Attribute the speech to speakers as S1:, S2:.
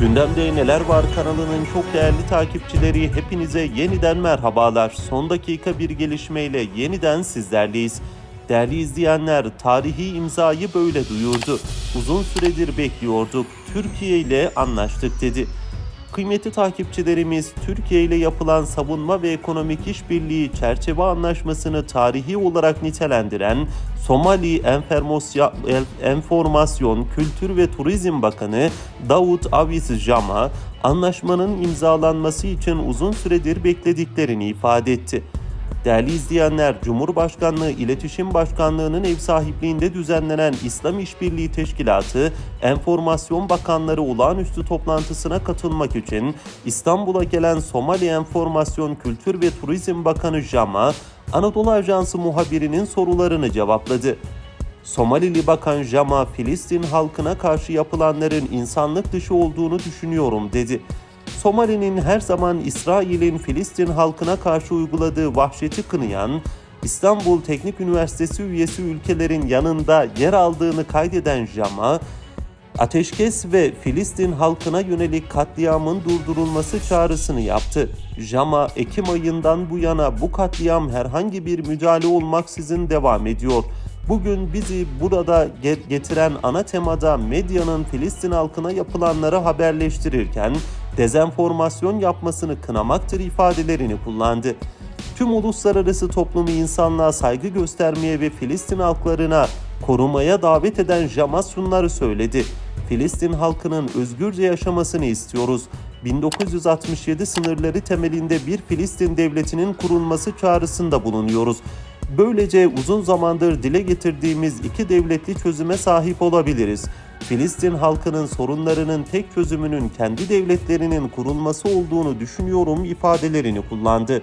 S1: Gündemde Neler Var kanalının çok değerli takipçileri hepinize yeniden merhabalar. Son dakika bir gelişmeyle yeniden sizlerleyiz. Değerli izleyenler tarihi imzayı böyle duyurdu. Uzun süredir bekliyorduk. Türkiye ile anlaştık dedi. Kıymetli takipçilerimiz Türkiye ile yapılan savunma ve ekonomik işbirliği çerçeve anlaşmasını tarihi olarak nitelendiren Somali Enformasyon, Kültür ve Turizm Bakanı Davut Aviz Jama anlaşmanın imzalanması için uzun süredir beklediklerini ifade etti. Değerli izleyenler, Cumhurbaşkanlığı İletişim Başkanlığı'nın ev sahipliğinde düzenlenen İslam İşbirliği Teşkilatı, Enformasyon Bakanları olağanüstü toplantısına katılmak için İstanbul'a gelen Somali Enformasyon Kültür ve Turizm Bakanı Jama, Anadolu Ajansı muhabirinin sorularını cevapladı. Somalili Bakan Jama, Filistin halkına karşı yapılanların insanlık dışı olduğunu düşünüyorum dedi. Somali'nin her zaman İsrail'in Filistin halkına karşı uyguladığı vahşeti kınayan, İstanbul Teknik Üniversitesi üyesi ülkelerin yanında yer aldığını kaydeden Jama, ateşkes ve Filistin halkına yönelik katliamın durdurulması çağrısını yaptı. Jama, Ekim ayından bu yana bu katliam herhangi bir müdahale olmaksızın devam ediyor. Bugün bizi burada ge- getiren ana temada medyanın Filistin halkına yapılanları haberleştirirken dezenformasyon yapmasını kınamaktır ifadelerini kullandı. Tüm uluslararası toplumu insanlığa saygı göstermeye ve Filistin halklarına korumaya davet eden Jama şunları söyledi. Filistin halkının özgürce yaşamasını istiyoruz. 1967 sınırları temelinde bir Filistin devletinin kurulması çağrısında bulunuyoruz. Böylece uzun zamandır dile getirdiğimiz iki devletli çözüme sahip olabiliriz. Filistin halkının sorunlarının tek çözümünün kendi devletlerinin kurulması olduğunu düşünüyorum ifadelerini kullandı.